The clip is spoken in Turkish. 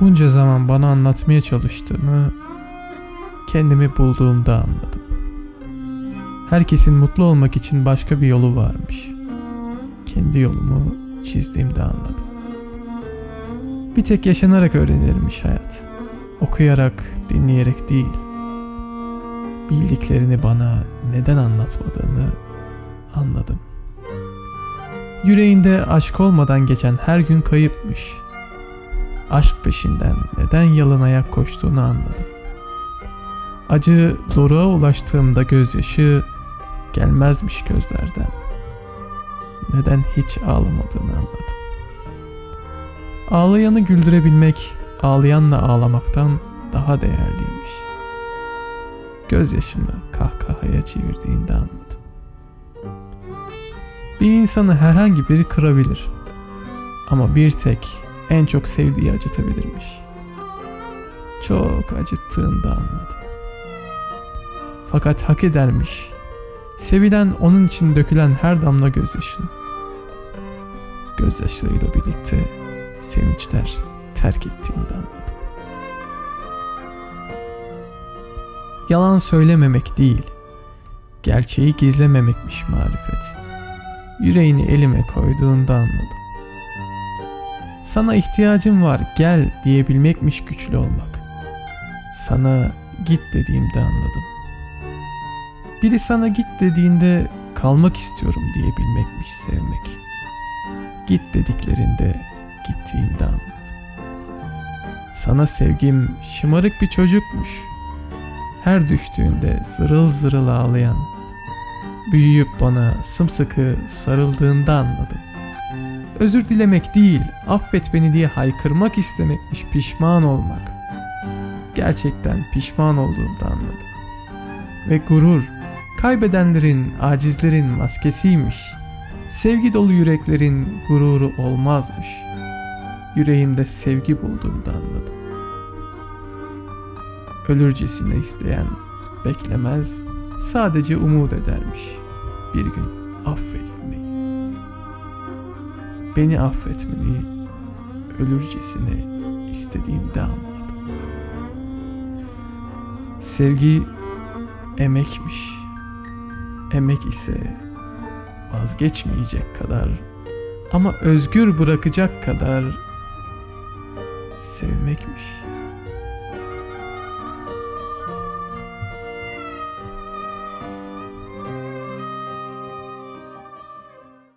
bunca zaman bana anlatmaya çalıştığını kendimi bulduğumda anladım. Herkesin mutlu olmak için başka bir yolu varmış. Kendi yolumu çizdiğimde anladım. Bir tek yaşanarak öğrenilirmiş hayat. Okuyarak, dinleyerek değil. Bildiklerini bana neden anlatmadığını anladım. Yüreğinde aşk olmadan geçen her gün kayıpmış. Aşk peşinden neden yalın ayak koştuğunu anladım. Acı doruğa ulaştığında gözyaşı gelmezmiş gözlerden. Neden hiç ağlamadığını anladım. Ağlayanı güldürebilmek ağlayanla ağlamaktan daha değerliymiş. Gözyaşımı kahkahaya çevirdiğinde anladım. Bir insanı herhangi biri kırabilir. Ama bir tek en çok sevdiği acıtabilirmiş. Çok acıttığında anladım. Fakat hak edermiş. Sevilen onun için dökülen her damla gözyaşını. Gözyaşlarıyla birlikte sevinçler terk ettiğinde anladım. Yalan söylememek değil, gerçeği gizlememekmiş marifet. Yüreğini elime koyduğunda anladım. Sana ihtiyacım var gel diyebilmekmiş güçlü olmak. Sana git dediğimde anladım. Biri sana git dediğinde kalmak istiyorum diyebilmekmiş sevmek. Git dediklerinde gittiğimde anladım. Sana sevgim şımarık bir çocukmuş. Her düştüğünde zırıl zırıl ağlayan, büyüyüp bana sımsıkı sarıldığında anladım. Özür dilemek değil, affet beni diye haykırmak istemekmiş pişman olmak. Gerçekten pişman olduğumda anladım. Ve gurur, kaybedenlerin, acizlerin maskesiymiş. Sevgi dolu yüreklerin gururu olmazmış. Yüreğimde sevgi bulduğumda anladım. Ölürcesine isteyen beklemez, sadece umut edermiş. Bir gün affedilmeyi. Beni affetmeni ölürcesine istediğimde anladım. Sevgi emekmiş. Emek ise vazgeçmeyecek kadar ama özgür bırakacak kadar sevmekmiş.